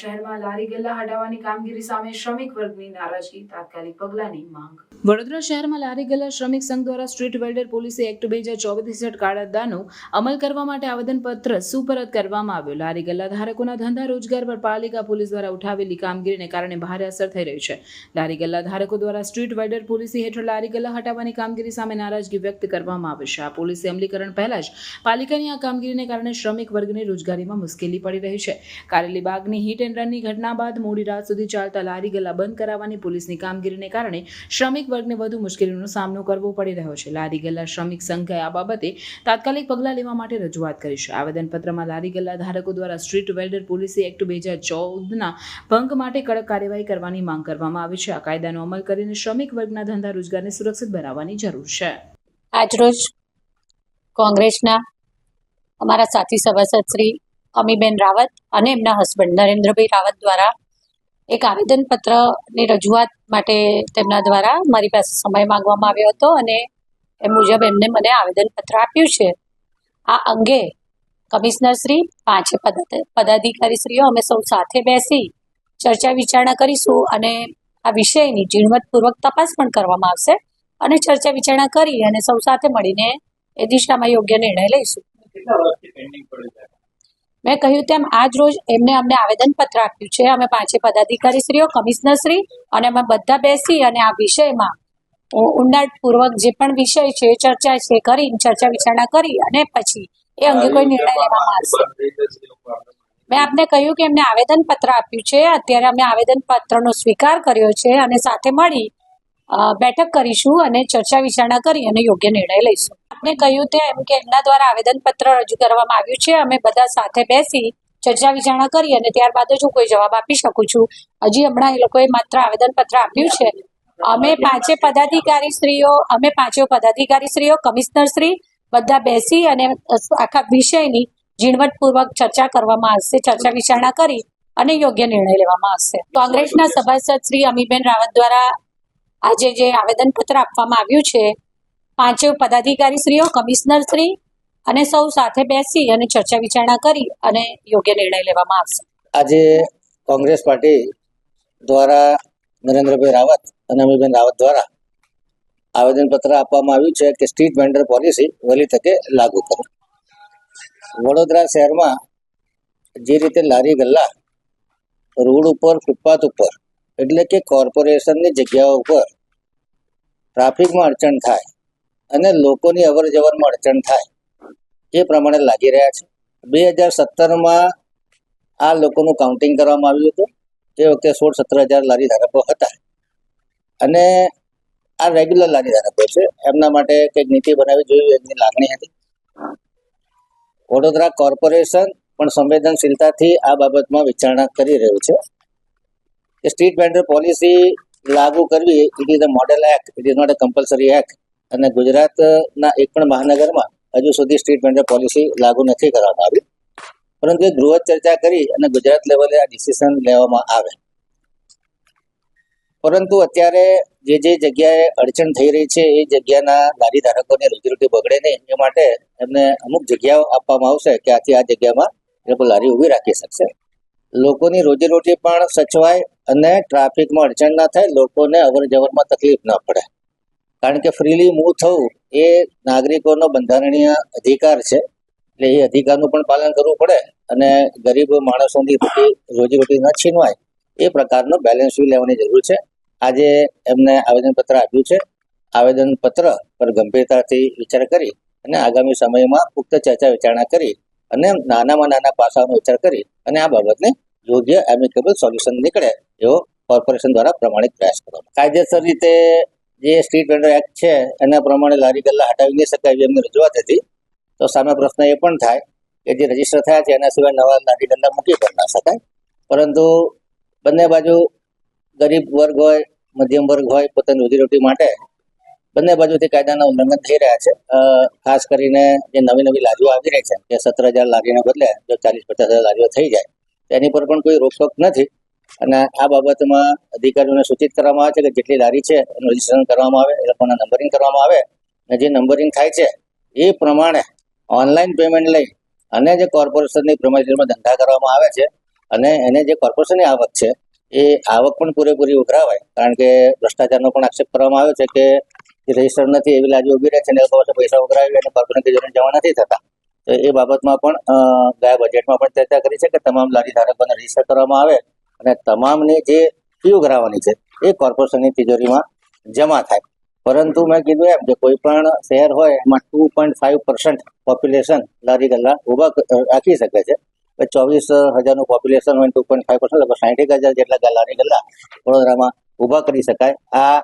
શહેરમાં લારી ગલ્લા હટાવવાની કામગીરી સામે શ્રમિક વર્ગની નારાજગી, તાત્કાલિક પગલાની માંગ. વડોદરા શહેરમાં લારી ગલ્લા શ્રમિક સંઘ દ્વારા સ્ટ્રીટ વેલ્ડર પોલીસે એક્ટ બે હજાર ચોવીસ હેઠળ કાયદાનો અમલ કરવા માટે આવેદનપત્ર સુપરત કરવામાં આવ્યું. લારી ગલ્લા ધારકોના ધંધા રોજગાર પર પાલિકા પોલીસ દ્વારા ઉઠાવેલી કામગીરીને કારણે ભારે અસર થઈ રહી છે. લારી ગલ્લા ધારકો દ્વારા સ્ટ્રીટ વેલ્ડર પોલીસી હેઠળ લારી ગલ્લા હટાવવાની કામગીરી સામે નારાજગી વ્યક્ત કરવામાં આવી છે. આ પોલિસી અમલીકરણ પહેલા જ પાલિકાની આ કામગીરીને કારણે શ્રમિક વર્ગને રોજગારીમાં મુશ્કેલી પડી રહી છે. કારેલી બાગની હિટ એન્ડ રનની ઘટના બાદ મોડી રાત સુધી ચાલતા લારી ગલ્લા બંધ કરાવવાની પોલીસની કામગીરીને કારણે શ્રમિક વર્ગને વધુ મુશ્કેલીનો સામનો કરવો પડી રહ્યો છે. લારી ગલ્લા શ્રમિક સંઘે આ બાબતે તાત્કાલિક પગલાં લેવા માટે રજૂઆત કરી છે. આવેદનપત્રમાં લારી ગલ્લા ધારકો દ્વારા સ્ટ્રીટ વેલ્ડર પોલીસી એક્ટ બે હજાર ચૌદના ભંગ માટે કડક કાર્યવાહી કરવાની માંગ કરવામાં આવી છે. આ કાયદાનો અમલ કરીને શ્રમિક વર્ગના ધંધા રોજગારને સુરક્ષિત બનાવવાની જરૂર છે. આજરોજ કોંગ્રેસના અમારા સાથી સભાસદ શ્રી અમીબેન રાવત અને એમના હસબન્ડ નરેન્દ્રભાઈ રાવત દ્વારા એક આવેદનપત્રની રજૂઆત માટે તેમના દ્વારા મારી પાસે સમય માંગવામાં આવ્યો હતો અને એ મુજબ એમને મને આવેદનપત્ર આપ્યું છે. આ અંગે કમિશનર શ્રી, પાંચે પદ, પદાધિકારીશ્રીઓ અમે સૌ સાથે બેસી ચર્ચા વિચારણા કરીશું અને આ વિષયની ઝીણવટપૂર્વક તપાસ પણ કરવામાં આવશે અને ચર્ચા વિચારણા કરી અને સૌ સાથે મળીને એ દિશામાં યોગ્ય નિર્ણય લઈશું. મેં કહ્યું તેમ, આજ રોજ એમને અમને આવેદનપત્ર આપ્યું છે. અમે પાંચે પદાધિકારીશ્રીઓ, કમિશનરશ્રી અને અમે બધા બેસી અને આ વિષયમાં ઊંડાણપૂર્વક જે પણ વિષય છે ચર્ચા છે કરી ચર્ચા વિચારણા કરી અને પછી એ અંગે કોઈ નિર્ણય લેવામાં આવશે. મેં આપને કહ્યું કે એમને આવેદનપત્ર આપ્યું છે. અત્યારે અમે આવેદનપત્રનો સ્વીકાર કર્યો છે અને સાથે મળી બેઠક કરીશું અને ચર્ચા વિચારણા કરી અને યોગ્ય નિર્ણય લઈશું. આપને કહ્યું તેમ કે એમના દ્વારા આવેદનપત્ર રજૂ કરવામાં આવ્યું છે. અમે બધા સાથે બેસી ચર્ચા વિચારણા કરી અને ત્યારબાદ જ હું કોઈ જવાબ આપી શકું છું. હજી હમણાં એ લોકોએ માત્ર આવેદનપત્ર આપ્યું છે. અમે પાંચે પદાધિકારી શ્રીઓ અમે પાંચે પદાધિકારી શ્રીઓ કમિશનર શ્રી બધા બેસી અને આખા વિષયની ઝીણવટપૂર્વક ચર્ચા કરવામાં આવશે, ચર્ચા વિચારણા કરી અને યોગ્ય નિર્ણય લેવામાં આવશે. કોંગ્રેસના સભાસદ શ્રી અમીબેન રાવત દ્વારા આજે જે આવેદનપત્ર આપવામાં આવ્યું છે પાંચે પદાધિકારી શ્રીઓ, કમિશનર શ્રી અને સૌ સાથે બેસી અને ચર્ચા વિચારણા કરી અને યોગ્ય નિર્ણય લેવામાં આવશે. આજે કોંગ્રેસ પાર્ટી દ્વારા નરેન્દ્રભાઈ રાવત અને અમીબેન રાવત દ્વારા આવેદનપત્ર આપવામાં આવ્યું છે કે સ્ટ્રીટ વેન્ડર પોલિસી વહેલી તકે લાગુ કરો. વડોદરા શહેરમાં જે રીતે લારી ગલ્લા રોડ ઉપર ફૂટપાથ ઉપર એટલે કે કોર્પોરેશનની જગ્યાઓ ઉપર ટ્રાફિકમાં અડચણ થાય અને લોકોની અવર જવરમાં અડચણ થાય, એ પ્રમાણે લાગી રહ્યા છે. બે હજાર સત્તરમાં આ લોકોનું કાઉન્ટિંગ કરવામાં આવ્યું હતું. તે વખતે સોળ સત્તર હજાર લારી ધારકો હતા. અને આ રેગ્યુલર લારી ધારકો છે. એમના માટે કંઈક નીતિ બનાવવી જોઈએ એમની લાગણી હતી. વડોદરા કોર્પોરેશન પણ સંવેદનશીલતાથી આ બાબતમાં વિચારણા કરી રહ્યું છે. સ્ટ્રીટ વેન્ડર પોલિસી લાગુ કરવી it is a model act it is not a compulsory act અને ગુજરાતના એક પણ મહાનગરમાં હજુ સુધી સ્ટ્રીટ વેન્ડર પોલિસી લાગુ નથી કરવામાં આવી. પરંતુ ગૃહ ચર્ચા કરી અને ગુજરાત લેવલે આ ડિસિઝન લેવામાં આવે. પરંતુ અત્યારે જે જે જગ્યાએ અડચણ થઈ રહી છે, એ જગ્યાના લારી ધારકોને રોજીરોટી બગડે નહીં. એ માટે એમને અમુક જગ્યાઓ આપવામાં આવશે કે આથી આ જગ્યામાં એ લોકો લારી ઊભી રાખી શકશે. લોકોની રોજીરોટી પણ સચવાય અને ટ્રાફિકમાં અડચણ ના થાય, લોકોને અવર જવરમાં તકલીફ ન પડે. કારણ કે ફ્રીલી મૂવ થવું એ નાગરિકોનો બંધારણીય અધિકાર છે. એટલે એ અધિકારનું પણ પાલન કરવું પડે અને ગરીબ માણસોની રોટી રોજીરોટી ન છીનવાય. એ પ્રકારનો બેલેન્સ વ્યૂ લેવાની જરૂર છે. આજે એમને આવેદનપત્ર આપ્યું છે. આવેદનપત્ર પર ગંભીરતાથી વિચાર કરી અને આગામી સમયમાં પુખ્ત ચર્ચા વિચારણા કરી અને નાનામાં નાના પાસાઓનો વિચાર કરી અને આ બાબતને યોગ્ય એમિકેબલ સોલ્યુશન નીકળે. એવો કોર્પોરેશન દ્વારા પ્રમાણિત પ્રયાસ કરો કાયદેસર રીતે જે સ્ટ્રીટ વેન્ડર એક્ટ છે, એના પ્રમાણે લારી ગલ્લા હટાવી નહીં શકાય એવી એમની રજૂઆત હતી. તો સામે પ્રશ્ન એ પણ થાય કે જે રજિસ્ટર થયા છે, એના સિવાય નવા લારી ગલ્લા મૂકી પણ ના શકાય. પરંતુ બંને બાજુ ગરીબ વર્ગ હોય, મધ્યમ વર્ગ હોય, પોતાની રોજીરોટી માટે બંને બાજુથી કાયદાના ઉલ્લંઘન થઈ રહ્યા છે. ખાસ કરીને જે નવી નવી લારીઓ આવી રહી છે કે સત્તર હજાર લારીને બદલે, જો ચાલીસ પચાસ હજાર લારીઓ થઈ જાય, તેની પર પણ કોઈ રોકટોક નથી. અને આ બાબતમાં અધિકારીઓને સૂચિત કરવામાં આવે છે કે જેટલી લારી છે એનું રજીસ્ટ્રેશન કરવામાં આવે, એ લોકોના નંબરિંગ કરવામાં આવે અને જે નંબરિંગ થાય છે, એ પ્રમાણે ઓનલાઈન પેમેન્ટ લઈ અને જે કોર્પોરેશનની પ્રમાણમાં ધંધા કરવામાં આવે છે અને એને જે કોર્પોરેશનની આવક છે, એ આવક પણ પૂરેપૂરી ઉઘરાવાય. કારણ કે ભ્રષ્ટાચારનો પણ આક્ષેપ કરવામાં આવ્યો છે કે રજિસ્ટર નથી, એવી લાજી ઊભી રહે છે અને લોકો પાસે પૈસા ઉઘરાવી અને કોર્પોરેશન તિજોરી નથી થતા. તો એ બાબતમાં પણ ગયા બજેટમાં પણ ચર્ચા કરી છે કે તમામ લારી ધારકોને રજિસ્ટર કરવામાં આવે અને તમામની જે ફીઓ કરાવવાની છે, એ કોર્પોરેશનની તિજોરીમાં જમા થાય. પરંતુ મેં કીધું એમ કે કોઈ પણ શહેર હોય, એમાં two point five percent population લારી ગલ્લા ઊભા રાખી શકે છે. ચોવીસ હજારનું પોપ્યુલેશન હોય ટુ પોઈન્ટ ફાઈવ પર્સન્ટ લગભગ સાહીઠ હજાર જેટલા લારી ગલ્લા વડોદરામાં ઊભા કરી શકાય. આ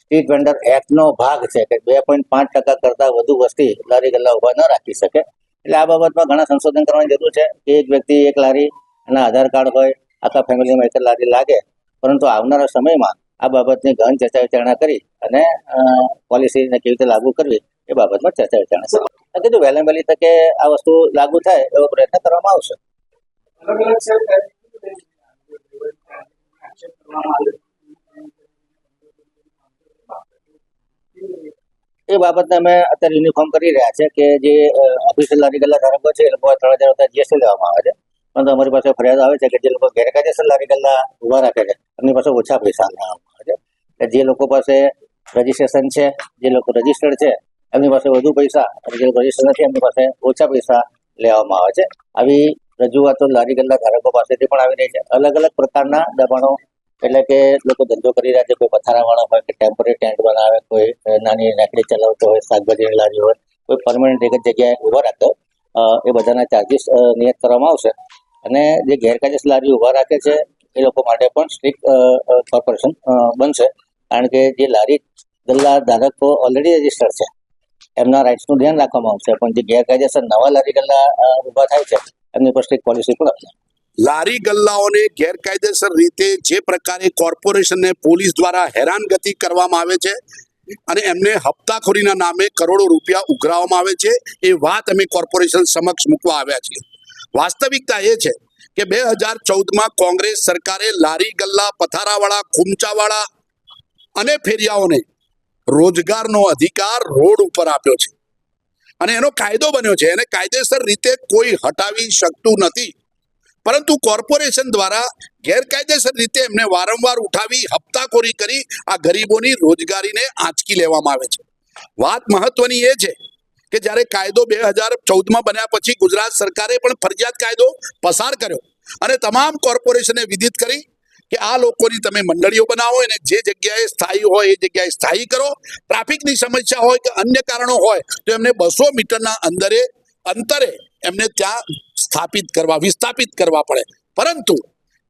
સ્ટ્રીટ વેન્ડર એક્ટનો ભાગ છે કે બે પોઈન્ટ પાંચ ટકા કરતાં વધુ વસ્તી લારી ગલ્લા ઊભા ન રાખી શકે. એટલે આ બાબતમાં ઘણા સંશોધન કરવાની જરૂર છે. કે એક વ્યક્તિ એક લારી, એના આધાર કાર્ડ હોય આખા ફેમિલીમાં એક લાદી લાગે. પરંતુ આવનારા સમયમાં આ બાબતની ગહન ચર્ચા વિચારણા કરી અને પોલિસીને કેવી રીતે લાગુ કરવી એ બાબતમાં ચર્ચા વિચારણા કીધું વહેલા વહેલી તકે આ વસ્તુ લાગુ થાય એવો પ્રયત્ન કરવામાં આવશે. એ બાબતને અમે અત્યારે યુનિફોર્મ કરી રહ્યા છે કે જે ઓફિસિયલ ગલ્લા ધારકો છે એ લોકો ત્રણ હજાર જીએસટી લેવામાં આવે છે. પરંતુ અમારી પાસે ફરિયાદ આવે છે કે જે લોકો ગેરકાયદેસર લારી ગલ્લા ઊભા રાખે છે. એમની પાસે ઓછા પૈસા લેવામાં આવે છે? જે લોકો પાસે રજીસ્ટ્રેશન છે, જે લોકો રજીસ્ટર્ડ છે, એમની પાસે વધુ પૈસા અને જે રજિસ્ટર નથી, એમની પાસે ઓછા પૈસા લેવામાં આવે છે. આવી રજૂઆતો લારી ગલ્લા ધારકો પાસેથી પણ આવી રહી છે. અલગ અલગ પ્રકારના દબાણો, એટલે કે લોકો ધંધો કરી રહ્યા છે, કોઈ પથારાવાળા હોય કે ટેમ્પરરી ટેન્ટ બનાવે, કોઈ નાની લાકડી ચલાવતો હોય, શાકભાજીની લારી હોય, કોઈ પરમનન્ટ એક જ જગ્યાએ ઊભા રાખતો એ બધાના ચાર્જીસ નિયત કરવામાં આવશે. અને જે ગેરકાયદેસર લારી ઊભા રાખે છે, એ લોકો માટે પણ સ્ટ્રિક્ટ કોર્પોરેશન બનશે. કારણ કે જે લારી ગલ્લા ધારકો ઓલરેડી રજીસ્ટર્ડ છે, એમના રાઇટ્સનું ધ્યાન રાખવામાં આવશે. પણ જે ગેરકાયદેસર નવા લારી ગલ્લા ઊભા થાય છે, એમની પર સ્ટ્રિક્ટ પોલિસી પણ લારી ગલ્લાઓને ગેરકાયદેસર રીતે જે પ્રકારે કોર્પોરેશનને પોલીસ દ્વારા હેરાનગતિ કરવામાં આવે છે, અને એમને હપ્તાખોરીના નામે કરોડો રૂપિયા ઉઘરાવવામાં આવે છે, એ વાત અમે કોર્પોરેશન સમક્ષ મૂકવા આવ્યા છીએ. વાસ્તવિકતા એ છે કે બે હજાર ચૌદમાં કોંગ્રેસ સરકારે લારી ગલ્લા પથારાવાળા, ખૂમચાવાળા અને ફેરિયાઓને રોજગારનો અધિકાર રોડ ઉપર આપ્યો છે. અને એનો કાયદો બન્યો છે. એને કાયદેસર રીતે કોઈ હટાવી શકતું નથી. પરંતુ કોર્પોરેશન દ્વારા ગેરકાયદેસર રીતે એમને વારંવાર ઉઠાવી, હપ્તાખોરી કરી આ ગરીબોની રોજગારીને આંચકી લેવામાં આવે છે. વાત મહત્વની એ છે કે જ્યારે કાયદો બે હજાર ચૌદમાં બન્યા પછી ગુજરાત સરકારે પણ ફરજિયાત કાયદો પસાર કર્યો અને તમામ કોર્પોરેશને વિધિત કરી કે આ લોકોની તમે મંડળીઓ બનાવો અને જે જગ્યાએ સ્થાયી હોય એ જગ્યાએ સ્થાયી કરો. ટ્રાફિકની સમસ્યા હોય કે અન્ય કારણો હોય તો એમને બસો મીટરના અંદરે અંતરે એમને ત્યાં સ્થાપિત કરવા, વિસ્થાપિત કરવા પડે. પરંતુ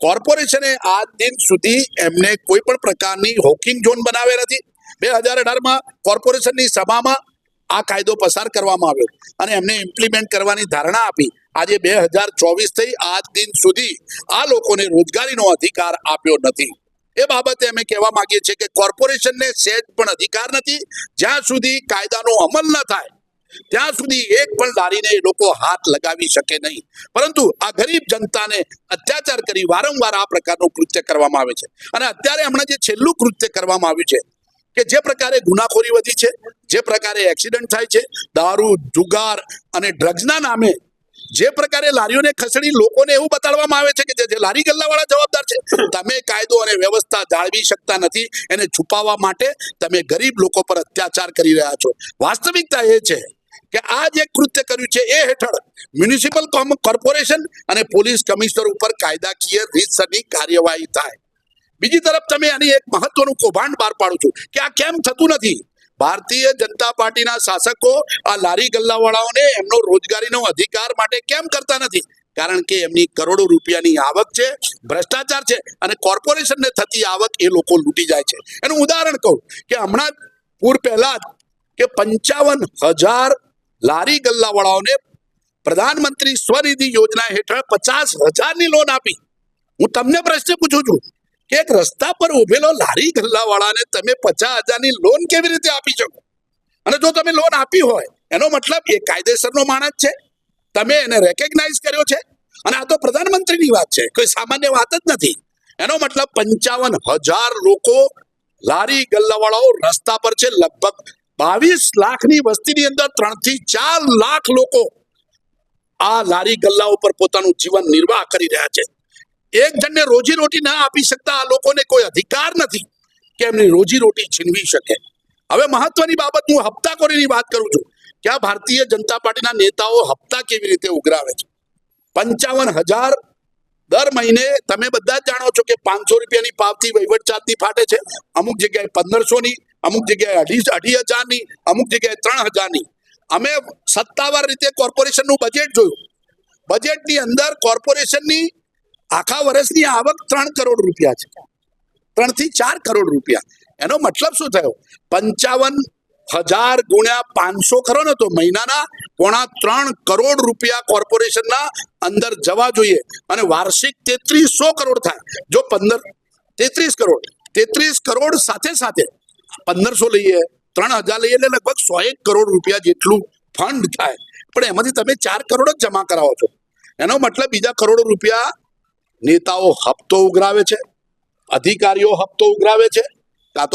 કોર્પોરેશને આ દિન સુધી એમને કોઈ પણ પ્રકારની હોકિંગ ઝોન બનાવે નથી. બે હજાર અઢારમાં કોર્પોરેશનની સભામાં આ કાયદો પસાર કરવામાં આવ્યો અને એમને ઇમ્પ્લિમેન્ટ કરવાની ધારણા આપી. આજે બે હજાર ચોવીસ થઈ આજ દિન સુધી આ લોકોને રોજગારીનો અધિકાર આપ્યો નથી. એ બાબતે અમે કહેવા માંગીએ છીએ કે કોર્પોરેશનને સેજ પણ અધિકાર નથી. જ્યાં સુધી કાયદાનો અમલ ન થાય, ત્યાં સુધી એક પણ લારીને એ લોકો હાથ લગાવી શકે નહીં. પરંતુ આ ગરીબ જનતાને અત્યાચાર કરી વારંવાર આ પ્રકારનું કૃત્ય કરવામાં આવે છે. અને અત્યારે હમણાં જે છેલ્લું કૃત્ય કરવામાં આવ્યું છે કે જે પ્રકારે ગુનાખોરી વધી છે, જે પ્રકારે એક્સિડન્ટ થાય છે, દારૂ, જુગાર અને ડ્રગ્સના નામે જે પ્રકારે લારીઓને ખસેડી લોકોને એવું બતાડવામાં આવે છે કે જે- લારી ગલ્લાવાળા જવાબદાર છે, તમે કાયદો અને વ્યવસ્થા જાળવી શકતા નથી, એને છુપાવવા માટે તમે ગરીબ લોકો પર અત્યાચાર કરી રહ્યા છો. વાસ્તવિકતા એ છે કે આ જે કૃત્ય કર્યું છે, એ હેઠળ મ્યુનિસિપલ કોર્પોરેશન અને પોલીસ કમિશનર ઉપર કાયદાકીય રીતસરની કાર્યવાહી થાય. બીજી તરફ તમે આની એક મહત્વનું કૌભાંડ બહાર પાડો છો કે આ કેમ થતું નથી? ભારતીય જનતા પાર્ટીના શાસકો આ લારી ગલ્લાવાળાઓને એમનો રોજગારીનો અધિકાર માટે કેમ કરતા નથી? કારણ કે એમની કરોડો રૂપિયાની આવક છે, ભ્રષ્ટાચાર છે અને કોર્પોરેશનને થતી આવક એ લોકો લૂંટી જાય છે. એનું ઉદાહરણ કહું કે હમણાં પૂર પહેલા કે પંચાવન હજાર લારી ગલ્લાવાળાઓને પ્રધાનમંત્રી સ્વનિધિ યોજના હેઠળ પચાસ હજારની લોન આપી. હું તમને પ્રશ્ન પૂછું છું કે એક રસ્તા પર ઉભેલો લારી ગલ્લાવાળાને તમે પચાસ હજારની લોન કેવી રીતે આપી શકો? અને જો તમે લોન આપી હોય, એનો મતલબ એ કાયદેસરનો માણસ છે. તમે એને રેકેગ્નાઇઝ કર્યો છે. અને આ તો પ્રધાનમંત્રીની વાત છે, કોઈ સામાન્ય વાત જ નથી. એનો મતલબ પંચાવન હજાર લોકો લારી ગલ્લાવાળાઓ રસ્તા પર છે. લગભગ બાવીસ લાખની વસ્તીની અંદર ત્રણથી ચાર લાખ લોકો આ લારી ગલ્લા ઉપર પોતાનું જીવન નિર્વાહ કરી રહ્યા છે. એક જણને રોજી રોટી ના આપી શકતા આ લોકોને કોઈ અધિકાર નથી કે એમની રોજી રોટી છીનવી શકે. હવે મહત્વની બાબત હું હપ્તાખોરીની વાત કરું છું કે આ ભારતીય જનતા પાર્ટીના નેતાઓ હપ્તા કેવી રીતે ઉઘરાવે છે? પંચાવન હજાર દર મહિને તમે બધા જ જાણો છો કે પાંચસો રૂપિયાની પાવતી વહીવટ ચાર્જની ફાટે છે. અમુક જગ્યાએ પંદરસોની, અમુક જગ્યાએ અઢી અઢી હજારની, અમુક જગ્યાએ ત્રણ હજારની. અમે સત્તાવાર રીતે કોર્પોરેશનનું બજેટ જોયું. બજેટની અંદર કોર્પોરેશનની આખા વર્ષની આવક ત્રણ કરોડ રૂપિયા છે. ત્રણથી ચાર કરોડ રૂપિયા. એનો મતલબ શું થયો? પંચાવન હજાર ગુણ્યા પાંચસો ખરો ને તો મહિનાના પોણા ત્રણ કરોડ રૂપિયા કોર્પોરેશનના અંદર જવા જોઈએ. અને વાર્ષિક તેત્રીસો કરોડ થાય. જો પંદર, તેત્રીસ કરોડ તેત્રીસ કરોડ સાથે સાથે પંદરસો લઈએ, ત્રણ હજાર લઈએ એટલે લગભગ સો એક કરોડ રૂપિયા જેટલું ફંડ થાય. પણ એમાંથી તમે ચાર કરોડ જ જમા કરાવો છો. એનો મતલબ બીજા કરોડો રૂપિયા નેતાઓ હપ્તો ઉઘરાવે છે અધિકારીઓ હપ્તો ઉઘરાવે છે